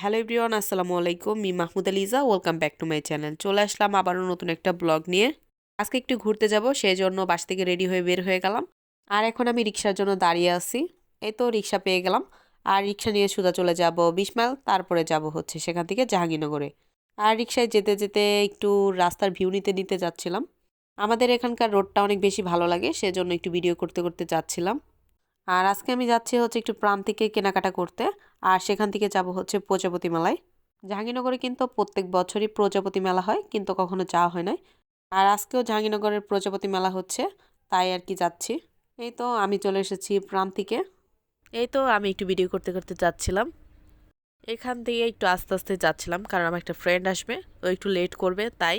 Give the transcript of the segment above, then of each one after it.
Hello everyone, আসসালামু আলাইকুম। Me Mahmud Aliza, welcome back to my channel. চলে আসলাম আবারও নতুন একটা ব্লগ নিয়ে। আজকে একটু ঘুরতে যাব সেই জন্য বাস থেকে রেডি হয়ে বের হয়ে গেলাম। আর এখন আমি রিক্সার জন্য দাঁড়িয়ে আছি। এই তো রিক্সা পেয়ে গেলাম। আর রিক্সা নিয়ে সোজা চলে যাব বিশ মাইল তারপরে যাব হচ্ছে সেখান থেকে জাহাঙ্গীরনগরে। আর রিক্সায় যেতে যেতে একটু রাস্তার ভিউ নিতে নিতে যাচ্ছিলাম। আমাদের এখানকার রোডটা অনেক বেশি ভালো লাগে, সেজন্য একটু ভিডিও করতে করতে যাচ্ছিলাম। আর আজকে আমি যাচ্ছি হচ্ছে একটু প্রান্তিকে কেনাকাটা করতে, আর সেখান থেকে যাব হচ্ছে প্রজাপতি মেলায়। জাহাঙ্গীরনগরে কিন্তু প্রত্যেক বছরই প্রজাপতি মেলা হয়, কিন্তু কখনো যাওয়া হয় নাই। আর আজকেও জাহাঙ্গীরনগরের প্রজাপতি মেলা হচ্ছে, তাই আর কি যাচ্ছি। এই তো আমি চলে এসেছি প্রান্তিকে। এই তো আমি একটু ভিডিও করতে করতে যাচ্ছিলাম। এখান থেকে একটু আস্তে আস্তে যাচ্ছিলাম, কারণ আমার একটা ফ্রেন্ড আসবে, ও একটু লেট করবে, তাই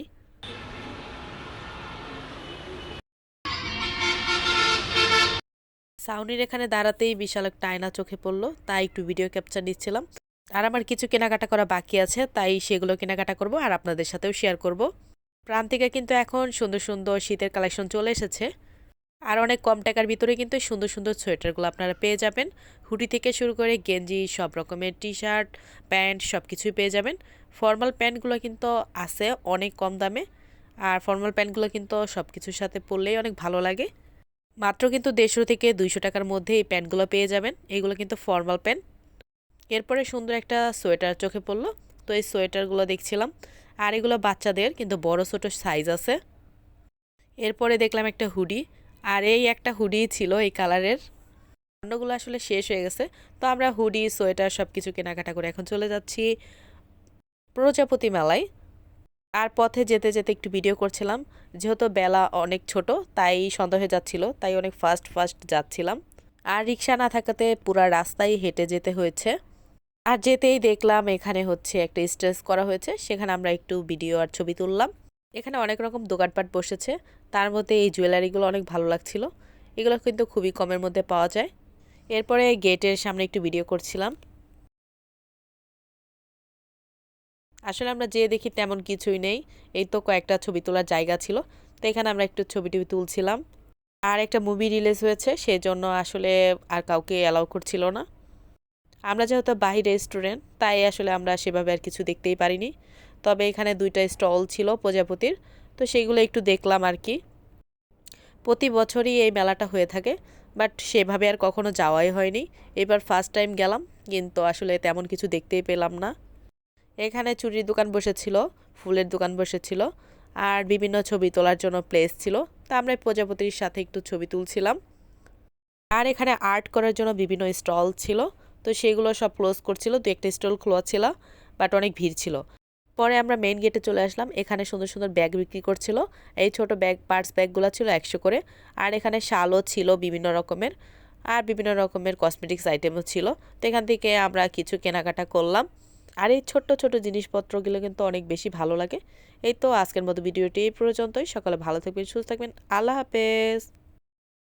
সাউনির এখানে দাঁড়াতেই বিশাল একটা আয়না চোখে পড়ল, তাই একটু ভিডিও ক্যাপচার নিচ্ছিলাম। আর আমার কিছু কেনাকাটা করা বাকি আছে, তাই সেগুলো কেনাকাটা করব আর আপনাদের সাথেও শেয়ার করব। প্রান্তিকা কিন্তু এখন সুন্দর সুন্দর শীতের কালেকশন চলে এসেছে। আর অনেক কম টাকার ভিতরে কিন্তু সুন্দর সুন্দর সোয়েটারগুলো আপনারা পেয়ে যাবেন। হুডি থেকে শুরু করে গেঞ্জি, সব রকমের টি শার্ট প্যান্ট সব কিছুই পেয়ে যাবেন। ফর্মাল প্যান্টগুলো কিন্তু আছে অনেক কম দামে। আর ফর্মাল প্যান্টগুলো কিন্তু সব কিছুর সাথে পরলেই অনেক ভালো লাগে। মাত্র কিন্তু দেড়শো থেকে দুইশো টাকার মধ্যে এই প্যান্টগুলো পেয়ে যাবেন। এগুলো কিন্তু ফর্মাল প্যান্ট। এরপরে সুন্দর একটা সোয়েটার চোখে পড়ল। তো এই সোয়েটারগুলো দেখছিলাম। আর এগুলো বাচ্চাদের, কিন্তু বড় ছোট সাইজ আছে। এরপরে দেখলাম একটা হুডি। আর এই একটা হুডি ছিল এই কালারের। অন্যগুলো আসলে শেষ হয়ে গেছে। তো আমরা হুডি, সোয়েটার সব কিছু কেনাকাটা করে এখন চলে যাচ্ছি প্রজাপতি মেলায়। আর পথে যেতে যেতে একটু ভিডিও করছিলাম। যেহেতু বেলা অনেক ছোট, তাই সন্ধ্যা হয়ে যাচ্ছিল, তাই অনেক ফাস্ট ফাস্ট যাচ্ছিলাম। আর রিক্সা না থাকাতে পুরা রাস্তায় হেঁটে যেতে হয়েছে। আর যেতেই দেখলাম এখানে হচ্ছে একটা স্ট্রেস করা হয়েছে, সেখানে আমরা একটু ভিডিও আর ছবি তুললাম। এখানে অনেক রকম দোকানপাট বসেছে, তার মধ্যে এই জুয়েলারিগুলো অনেক ভালো লাগছিল। এগুলো কিন্তু খুবই কমের মধ্যে পাওয়া যায়। এরপরে গেটের সামনে একটু ভিডিও করছিলাম। আসলে আমরা যে দেখি তেমন কিছুই নেই। এই তো কয়েকটা ছবি তোলার জায়গা ছিল। তো এখানে আমরা একটু ছবি টবি তুলছিলাম। আর একটা মুভি রিলিজ হয়েছে সেই জন্য আসলে আর কাউকে অ্যালাউ করছিল না। আমরা যেহেতু বাহিরে স্টুডেন্ট তাই আসলে আমরা সেভাবে আর কিছু দেখতেই পারিনি। তবে এখানে দুইটা স্টল ছিল প্রজাপতির, তো সেইগুলো একটু দেখলাম আর কি। প্রতি বছরই এই মেলাটা হয়ে থাকে বাট সেভাবে আর কখনো যাওয়াই হয়নি। এবার ফার্স্ট টাইম গেলাম, কিন্তু আসলে তেমন কিছু দেখতেই পেলাম না। এখানে চুরির দোকান বসেছিল, ফুলের দোকান বসেছিল আর বিভিন্ন ছবি তোলার জন্য প্লেস ছিল। তা আমরা প্রজাপতির সাথে একটু ছবি তুলছিলাম। আর এখানে আর্ট করার জন্য বিভিন্ন স্টল ছিল। তো সেগুলো সব ক্লোজ করছিল। দু একটা স্টল খোলা ছিল বাট অনেক ভিড় ছিল। পরে আমরা মেন গেটে চলে আসলাম। এখানে সুন্দর সুন্দর ব্যাগ বিক্রি করছিল। এই ছোট ব্যাগ পার্টস ব্যাগগুলো ছিল একশো করে। আর এখানে শালও ছিল বিভিন্ন রকমের। আর বিভিন্ন রকমের কসমেটিক্স আইটেমও ছিল। তো এখান থেকে আমরা কিছু কেনাকাটা করলাম। আর এই ছোট্ট ছোট জিনিসপত্রগুলো কিন্তু অনেক বেশি ভালো লাগে। এই তো আজকের মতো ভিডিওটি এই পর্যন্তই। সকালে ভালো থাকবেন, সুস্থ থাকবেন। আল্লাহ হাফেজ।